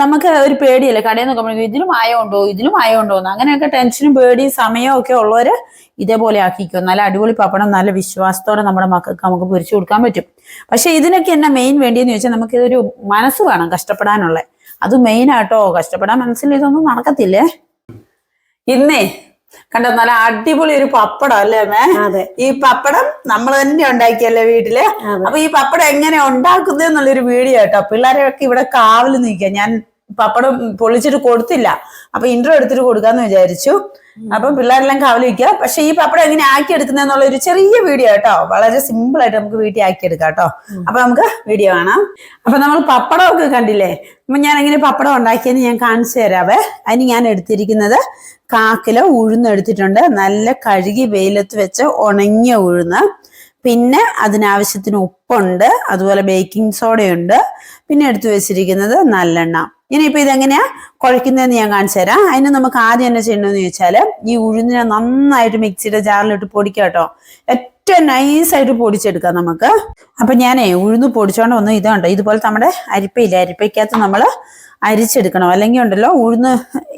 നമുക്ക് ഒരു പേടിയല്ലേ? കടയിൽ നോക്കുമ്പോൾ ഇതിലും ആയോ ഉണ്ടോ ഇതിലും ആയോ ഉണ്ടോ എന്ന്. അങ്ങനെയൊക്കെ ടെൻഷനും പേടിയും സമയവും ഒക്കെ ഉള്ളവര് ഇതേപോലെ ആക്കിക്കോ നല്ല അടിപൊളി പപ്പടം നല്ല വിശ്വാസത്തോടെ നമ്മുടെ മക്കൾക്ക് നമുക്ക് പൊരിച്ചു കൊടുക്കാൻ പറ്റും. പക്ഷെ ഇതിനൊക്കെ എന്നാ മെയിൻ വേണ്ടിയെന്ന് ചോദിച്ചാൽ നമുക്ക് ഇതൊരു മനസ്സ് വേണം കഷ്ടപ്പെടാനുള്ള. അത് മെയിൻ ആട്ടോ. കഷ്ടപ്പെടാൻ മനസ്സിൽ ഇതൊന്നും നടക്കത്തില്ലേ? ഇന്നേ കണ്ടോ നല്ല അടിപൊളി ഒരു പപ്പടം അല്ലേ മേ ഈ പപ്പടം നമ്മൾ തന്നെ ഉണ്ടാക്കിയല്ലേ വീട്ടിൽ. അപ്പൊ ഈ പപ്പടം എങ്ങനെ ഉണ്ടാക്കുന്നത് എന്നുള്ളൊരു വീഡിയോ കേട്ടോ. പിള്ളേരൊക്കെ ഇവിടെ കാവൽ നിൽക്കുക. ഞാൻ പപ്പടം പൊളിച്ചിട്ട് കൊടുത്തില്ല. അപ്പൊ ഇന്റർവ്യൂ എടുത്തിട്ട് കൊടുക്കാന്ന് വിചാരിച്ചു. അപ്പൊ പിള്ളേരെല്ലാം കവലിക്കുക പക്ഷെ ഈ പപ്പടം എങ്ങനെ ആക്കി എടുക്കുന്നതെന്നുള്ള ഒരു ചെറിയ വീഡിയോ കേട്ടോ. വളരെ സിമ്പിൾ ആയിട്ട് നമുക്ക് വീട്ടിൽ ആക്കി എടുക്കാം കേട്ടോ അപ്പൊ നമുക്ക് വീഡിയോ കാണാം. അപ്പൊ നമ്മൾ പപ്പടം ഒക്കെ കണ്ടില്ലേ? അപ്പൊ ഞാൻ എങ്ങനെ പപ്പടം ഉണ്ടാക്കിയെന്ന് ഞാൻ കാണിച്ചു തരാവേ. അതിന് ഞാൻ എടുത്തിരിക്കുന്നത് കാക്കില ഉഴുന്ന് എടുത്തിട്ടുണ്ട്. നല്ല കഴുകി വെയിലത്ത് വെച്ച് ഉണങ്ങിയ ഉഴുന്ന്. പിന്നെ അതിനാവശ്യത്തിന് ഉപ്പുണ്ട്. അതുപോലെ ബേക്കിംഗ് സോഡയുണ്ട് പിന്നെ എടുത്തു വെച്ചിരിക്കുന്നത് നല്ലെണ്ണ. ഇനിയിപ്പോ ഇതെങ്ങനെയാ കുഴക്കുന്നതെന്ന് ഞാൻ കാണിച്ചു തരാം. അതിന് നമുക്ക് ആദ്യം എന്നാ ചെയ്യണമെന്ന് ചോദിച്ചാൽ ഈ ഉഴുന്നിനെ നന്നായിട്ട് മിക്സിയുടെ ജാറിലിട്ട് പൊടിക്കാം കേട്ടോ. ഏറ്റവും നൈസായിട്ട് പൊടിച്ചെടുക്കാം നമുക്ക്. അപ്പൊ ഞാനേ ഉഴുന്ന് പൊടിച്ചോണ്ട് വന്നു ഇതുണ്ട് ഇതുപോലെ നമ്മുടെ അരിപ്പയില്ല? അരിപ്പയ്ക്കകത്ത് നമ്മൾ അരിച്ചെടുക്കണം. അല്ലെങ്കിൽ ഉണ്ടല്ലോ ഉഴുന്ന്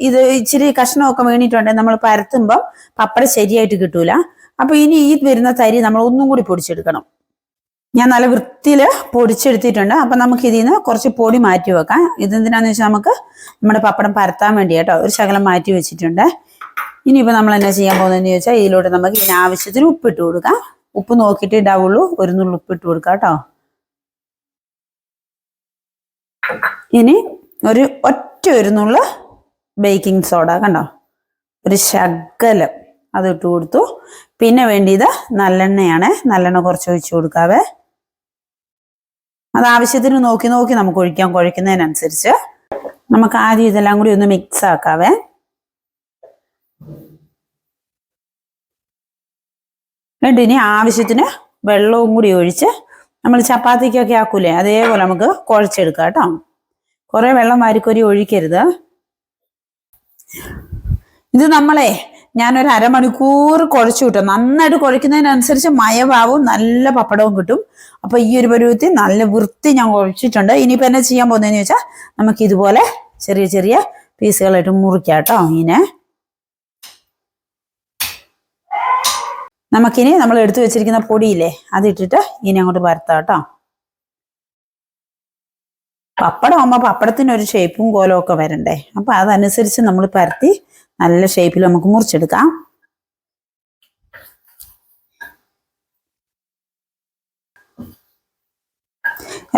ഇത് ഇച്ചിരി കഷ്ണമൊക്കെ വീണിട്ടുണ്ടെങ്കിൽ നമ്മൾ പരത്തുമ്പോൾ പപ്പടം ശരിയായിട്ട് കിട്ടൂല. അപ്പൊ ഇനി ഈ വരുന്ന തരി നമ്മൾ ഒന്നും കൂടി പൊടിച്ചെടുക്കണം. ഞാൻ നല്ല വൃത്തിയിൽ പൊടിച്ചെടുത്തിട്ടുണ്ട്. അപ്പം നമുക്ക് ഇതിൽ നിന്ന് കുറച്ച് പൊടി മാറ്റി വെക്കാം. ഇതെന്തിനാന്ന് വെച്ചാൽ നമുക്ക് നമ്മുടെ പപ്പടം പരത്താൻ വേണ്ടി കേട്ടോ. ഒരു ശകലം മാറ്റി വെച്ചിട്ടുണ്ട്. ഇനിയിപ്പോൾ നമ്മൾ എന്നാ ചെയ്യാൻ പോകുന്നതെന്ന് ചോദിച്ചാൽ ഇതിലൂടെ നമുക്ക് ഇതിന് ആവശ്യത്തിന് ഉപ്പിട്ട് കൊടുക്കാം. ഉപ്പ് നോക്കിയിട്ട് ഇടാവുള്ളൂ. ഒരു നുള്ളു ഉപ്പിട്ട് കൊടുക്കാം കേട്ടോ. ഇനി ഒരു ഒറ്റ ഒരു നുള്ളു ബേക്കിംഗ് സോഡ കണ്ടോ? ഒരു ശകലം അത് ഇട്ട് കൊടുത്തു. പിന്നെ വേണ്ടിയത് നല്ലെണ്ണയാണ്. നല്ലെണ്ണ കുറച്ച് ഒഴിച്ചു കൊടുക്കാവേ. അത് ആവശ്യത്തിന് നോക്കി നോക്കി നമുക്ക് ഒഴിക്കാം കുഴക്കുന്നതിനനുസരിച്ച് നമുക്ക് ആദ്യം ഇതെല്ലാം കൂടി ഒന്ന് മിക്സ് ആക്കാവേ. എന്നിട്ട് ഇനി ആവശ്യത്തിന് വെള്ളവും കൂടി ഒഴിച്ച് നമ്മൾ ചപ്പാത്തിക്കൊക്കെ ആക്കൂലേ അതേപോലെ നമുക്ക് കുഴച്ചെടുക്കാം കേട്ടോ. കുറെ വെള്ളം വാരിക്കൊരി ഒഴിക്കരുത്. ഇത് നമ്മളെ ഞാനൊരു അരമണിക്കൂർ കുഴച്ചു കിട്ടും. നന്നായിട്ട് കുഴക്കുന്നതിനനുസരിച്ച് മയവാവും നല്ല പപ്പടവും കിട്ടും. അപ്പൊ ഈ ഒരു പരുവത്തിൽ നല്ല വൃത്തി ഞാൻ കുഴച്ചിട്ടുണ്ട്. ഇനിയിപ്പോ എന്നെ ചെയ്യാൻ പോകുന്നതെന്ന് വെച്ചാൽ നമുക്ക് ഇതുപോലെ ചെറിയ ചെറിയ പീസുകളായിട്ട് മുറിക്കാം കേട്ടോ ഇങ്ങനെ. നമുക്കിനി നമ്മൾ എടുത്തു വെച്ചിരിക്കുന്ന പൊടിയില്ലേ അതിട്ടിട്ട് ഇനി അങ്ങോട്ട് പരത്താം കേട്ടോ. പപ്പടം ആകുമ്പോൾ പപ്പടത്തിന് ഒരു ഷേപ്പും കോലവും ഒക്കെ വരണ്ടേ. അപ്പൊ അതനുസരിച്ച് നമ്മൾ പരത്തി നല്ല ഷേപ്പിൽ നമുക്ക് മുറിച്ചെടുക്കാം.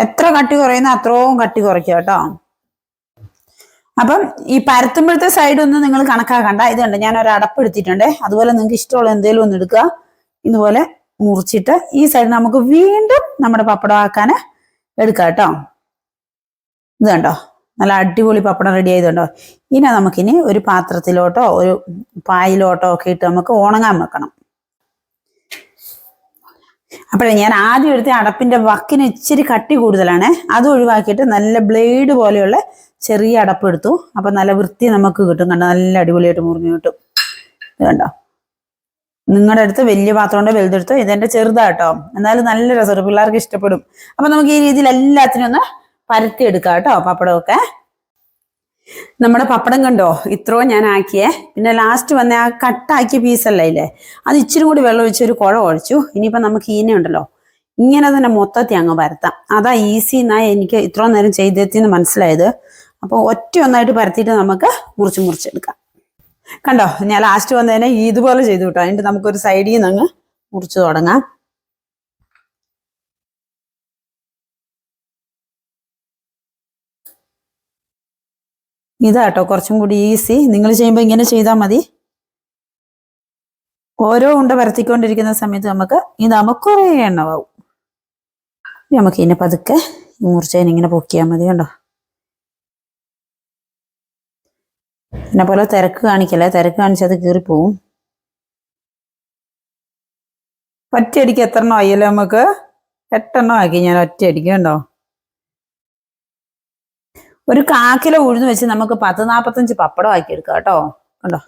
എത്ര കട്ടി കുറയുന്ന അത്രയും കട്ടി കുറയ്ക്കുക കേട്ടോ. അപ്പം ഈ പരത്തുമ്പോഴത്തെ സൈഡ് ഒന്നും നിങ്ങൾ കണക്കാക്കണ്ട. ഇതുണ്ട് ഞാൻ ഒരു അടപ്പ് എടുത്തിട്ടുണ്ട്. അതുപോലെ നിങ്ങൾക്ക് ഇഷ്ടമുള്ള എന്തെങ്കിലും ഒന്ന് എടുക്കുക. ഇതുപോലെ മുറിച്ചിട്ട് ഈ സൈഡ് നമുക്ക് വീണ്ടും നമ്മുടെ പപ്പടം ആക്കാൻ എടുക്കാം കേട്ടോ. ഇത് കണ്ടോ നല്ല അടിപൊളി പപ്പടം റെഡി ആയതുണ്ടോ? ഇനി നമുക്കിനി ഒരു പാത്രത്തിലോട്ടോ ഒരു പായിലോട്ടോ ഒക്കെ ഇട്ട് നമുക്ക് ഉണങ്ങാൻ വെക്കണം. അപ്പോഴേ ഞാൻ ആദ്യം എടുത്ത അടപ്പിന്റെ വക്കിന് ഇച്ചിരി കട്ടി കൂടുതലാണ്. അത് ഒഴിവാക്കിയിട്ട് നല്ല ബ്ലേഡ് പോലെയുള്ള ചെറിയ അടപ്പ് എടുത്തു. അപ്പം നല്ല വൃത്തി നമുക്ക് കിട്ടും. കണ്ടോ? നല്ല അടിപൊളിയായിട്ട് മുറിഞ്ഞു കിട്ടും. കണ്ടോ? നിങ്ങളുടെ അടുത്ത് വലിയ പാത്രം ഉണ്ട്? വലുതെടുത്തോ? ഇതെന്റെ ചെറുതാട്ടോ. എന്നാലും നല്ല രസമാണ് പിള്ളേർക്ക് ഇഷ്ടപ്പെടും. അപ്പം നമുക്ക് ഈ രീതിയിൽ എല്ലാത്തിനും ഒന്ന് പരത്തി എടുക്കാം കേട്ടോ പപ്പടമൊക്കെ. നമ്മുടെ പപ്പടം കണ്ടോ? ഇത്രയോ ഞാൻ ആക്കിയേ. പിന്നെ ലാസ്റ്റ് വന്ന ആ കട്ടാക്കിയ പീസല്ല ഇല്ലേ? അത് ഇച്ചിരി കൂടി വെള്ളം ഒഴിച്ച് ഒരു കുഴ ഒഴിച്ചു. ഇനിയിപ്പോൾ നമുക്ക് ഈന ഉണ്ടല്ലോ. ഇങ്ങനെ തന്നെ മൊത്തത്തിൽ അങ്ങ് പരത്താം. അതാ ഈസി എന്നാ എനിക്ക് ഇത്രയും നേരം ചെയ്തെത്തിന്ന് മനസ്സിലായത്. അപ്പോൾ ഒറ്റ ഒന്നായിട്ട് പരത്തിയിട്ട് നമുക്ക് മുറിച്ച് മുറിച്ചെടുക്കാം കണ്ടോ? ഞാൻ ലാസ്റ്റ് വന്നതിനെ ഇതുപോലെ ചെയ്തു കേട്ടോ. അതിന്റെ നമുക്കൊരു സൈഡിൽ നിന്ന് അങ്ങ് മുറിച്ച് തുടങ്ങാം. ഇതാട്ടോ കുറച്ചും കൂടി ഈസി. നിങ്ങൾ ചെയ്യുമ്പോൾ ഇങ്ങനെ ചെയ്താൽ മതി. ഓരോ ഉണ്ട പരത്തിക്കൊണ്ടിരിക്കുന്ന സമയത്ത് നമുക്ക് ഇതാകുമ്പോൾ കുറേ എണ്ണമാവും. നമുക്ക് ഇതിനെ പതുക്കെ ഈ മുറിച്ചതിന് ഇങ്ങനെ പൊക്കിയാൽ മതി കണ്ടോ? എന്നെ പോലെ തിരക്ക് കാണിക്കല്ലേ? തിരക്ക് കാണിച്ചത് കീറിപ്പോവും ഒറ്റയടിക്ക് എത്ര എണ്ണം ആയല്ലോ നമുക്ക്? എട്ടെണ്ണം ആക്കി ഞാൻ ഒറ്റയടിക്ക് കണ്ടോ? ഒരു കാക്കിലോ ഉഴുന്ന് വെച്ച് നമുക്ക് പത്ത് നാപ്പത്തഞ്ച് പപ്പടം ആക്കി എടുക്കാം കേട്ടോ. കണ്ടോ?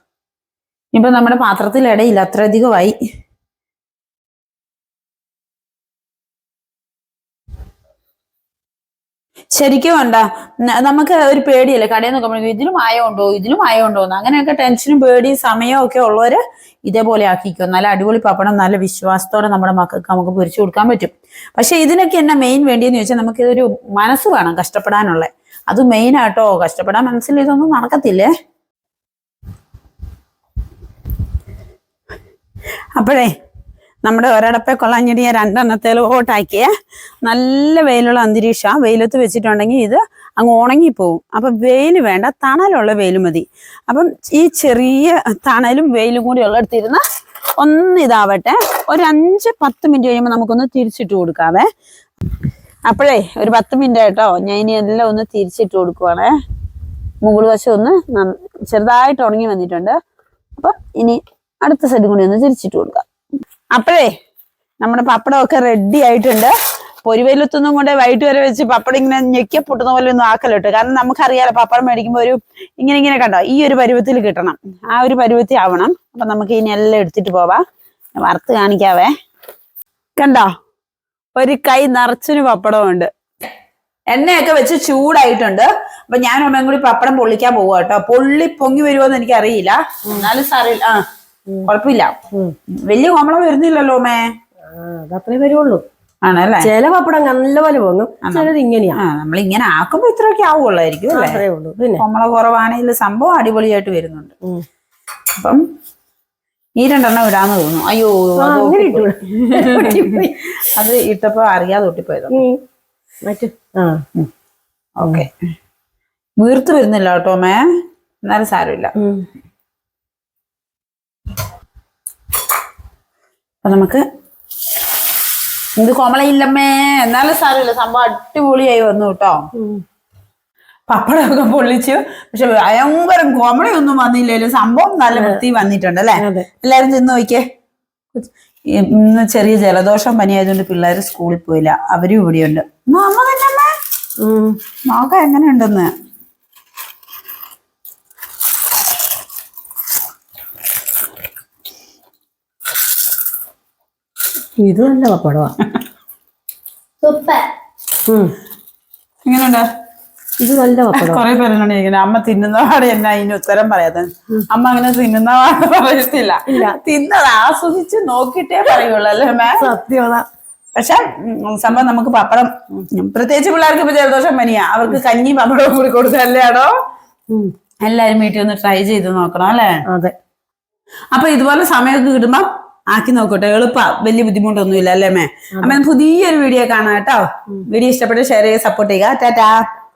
ഇപ്പൊ നമ്മുടെ പാത്രത്തിൽ ഇടയില്ല അത്രയധികമായി ശരിക്കും ഉണ്ടാ നമുക്ക് ഒരു പേടിയല്ലേ? കടയിൽ നോക്കുമ്പോൾ ഇതിലും ആയോ ഉണ്ടോ? ഇതിലും ആയോ ഉണ്ടോ എന്ന്. അങ്ങനെയൊക്കെ ടെൻഷനും പേടിയും സമയവും ഒക്കെ ഉള്ളവര് ഇതേപോലെ ആക്കിക്കോ. നല്ല അടിപൊളി പപ്പടം നല്ല വിശ്വാസത്തോടെ നമ്മുടെ മക്കൾക്ക് നമുക്ക് പൊരിച്ചു കൊടുക്കാൻ പറ്റും. പക്ഷെ ഇതിനൊക്കെ എന്നാ മെയിൻ വേണ്ടിയെന്ന് ചോദിച്ചാൽ നമുക്ക് ഇതൊരു മനസ്സ് വേണം കഷ്ടപ്പെടാനുള്ള. അത് മെയിൻ ആട്ടോ. കഷ്ടപ്പെടാൻ മനസ്സിൽ ഇതൊന്നും നടക്കത്തില്ലേ? അപ്പോഴേ നമ്മുടെ ഒരടപ്പെ രണ്ടെണ്ണത്തേൽ ഓട്ടാക്കിയ നല്ല വെയിലുള്ള അന്തരീക്ഷം. വെയിലത്ത് വെച്ചിട്ടുണ്ടെങ്കിൽ ഇത് അങ്ങ് ഉണങ്ങിപ്പോവും. അപ്പം വെയിൽ വേണ്ട തണലുള്ള വെയിൽ മതി. അപ്പം ഈ ചെറിയ തണലും വെയിലും കൂടി ഉള്ളിടത്തിരുന്ന് ഒന്ന് ഇതാവട്ടെ. ഒരു അഞ്ച് പത്ത് മിനിറ്റ് കഴിയുമ്പോൾ നമുക്കൊന്ന് തിരിച്ചിട്ട് കൊടുക്കാവേ. അപ്പോഴേ ഒരു പത്ത് മിനിറ്റ് ആയിട്ടോ. ഞാൻ ഇനി എല്ലാം ഒന്ന് തിരിച്ചിട്ട് കൊടുക്കുവാണേ. മുകൾ വശം ഒന്ന് ചെറുതായിട്ട് ഉണങ്ങി വന്നിട്ടുണ്ട്. അപ്പൊ ഇനി അടുത്ത സൈഡും കൂടി ഒന്ന് തിരിച്ചിട്ട് കൊടുക്കാം. അപ്പോഴേ നമ്മുടെ പപ്പടമൊക്കെ റെഡി ആയിട്ടുണ്ട്. പൊരിവെയിലത്തൊന്നും കൊണ്ട് വൈകിട്ട് വരെ വെച്ച് പപ്പടം ഇങ്ങനെ ഞെക്കിയ പൊട്ടുന്ന പോലെ ഒന്നും ആക്കലോട്ട് കാരണം നമുക്കറിയാലോ പപ്പടം മേടിക്കുമ്പോൾ ഒരു ഇങ്ങനെ ഇങ്ങനെ കണ്ടോ? ഈ ഒരു പരുവത്തിൽ കിട്ടണം. ആ ഒരു പരുവത്തിൽ ആവണം. അപ്പൊ നമുക്ക് ഇനി എല്ലാം എടുത്തിട്ട് പോവാം. വറുത്ത് കാണിക്കാവേ. കണ്ടോ? ഒരു കൈ നിറച്ചിന് പപ്പടമുണ്ട് എണ്ണയൊക്കെ വെച്ച് ചൂടായിട്ടുണ്ട്. അപ്പൊ ഞാൻ അമ്മയും കൂടി പപ്പടം പൊള്ളിക്കാൻ പോവുക കേട്ടോ. പൊള്ളി പൊങ്ങി വരുമോന്ന് എനിക്ക് അറിയില്ല എന്നാലും സാറി ആ കുഴപ്പമില്ല. വലിയ കോമളം വരുന്നില്ലല്ലോ മേ അതത്രേ വരുള്ളൂ ആണല്ലേ? ചില പപ്പടം നല്ലപോലെ പൊങ്ങും ചിലത് ഇങ്ങനെയാ. നമ്മൾ ഇങ്ങനെ ആക്കുമ്പോ ഇത്രയൊക്കെ ആവുള്ളായിരിക്കും അല്ലേ? അത്രേ കോമള കുറവാണെങ്കിൽ സംഭവം അടിപൊളിയായിട്ട് വരുന്നുണ്ട്. അപ്പം ഈ രണ്ടെണ്ണം ഇടാന്ന് തോന്നുന്നു. അയ്യോ അത് ഒട്ടിപ്പോയി. അത് ഇട്ടപ്പോ അറിയാതെ ഒട്ടിപ്പോയത്. മറ്റു ആ. ഓക്കെ. വീർത്ത് വരുന്നില്ല കേട്ടോ മേ. എന്നാലും സാരമില്ല. ഉം. അപ്പൊ നമുക്ക് ഇത് കോമളയില്ലമ്മേ. എന്നാലും സാരമില്ല. സംഭവം അടിപൊളിയായി വന്നു കേട്ടോ. ഉം. പപ്പടമൊക്കെ പൊള്ളിച്ചു പക്ഷെ ഭയങ്കര കോമളയൊന്നും വന്നില്ലല്ലോ സംഭവം നല്ല വൃത്തി വന്നിട്ടുണ്ട് അല്ലെ? എല്ലാരും ചെന്ന് നോക്കിയേ. ഇന്ന് ചെറിയ ജലദോഷം പനിയായതുകൊണ്ട് പിള്ളേർ സ്കൂളിൽ പോയില്ല. അവരും ഇവിടെ ഉണ്ട് തന്നെ. നോക്കാം എങ്ങനെയുണ്ടെന്ന്? ഇത് നല്ല പപ്പടവാ. എങ്ങനെയുണ്ട്? ഇത് നല്ല പപ്പടം. കുറെ അമ്മ തിന്നുന്ന പാടെ എന്നാ അതിന് ഉത്തരം പറയാതെ അമ്മ അങ്ങനെ തിന്നുന്ന പാടെ പറയത്തില്ല തിന്നത് ആസ്വദിച്ച് നോക്കിയിട്ടേ പറയുള്ളൂ അല്ലേ മാം സത്യത പക്ഷെ സംഭവം നമുക്ക് പപ്പടം പ്രത്യേകിച്ച് പിള്ളേർക്ക് ഇപ്പൊ ജലദോഷം പനിയാ. അവർക്ക് കഞ്ഞി പപ്പടവും കൂടി കൊടുത്തല്ലേ ആടോ എല്ലാരും വീട്ടിൽ ഒന്ന് ട്രൈ ചെയ്ത് നോക്കണം അല്ലേ? അതെ. അപ്പൊ ഇതുപോലെ സമയമൊക്കെ കിട്ടുമ്പോ ആക്കി നോക്കട്ടെ. എളുപ്പ. വലിയ ബുദ്ധിമുട്ടൊന്നുമില്ല അല്ലേ മേ അമ്മ പുതിയൊരു വീഡിയോ കാണാം കേട്ടോ. വീഡിയോ ഇഷ്ടപ്പെട്ട് ഷെയർ ചെയ്ത് സപ്പോർട്ട് ചെയ്യുക. ടാറ്റാ.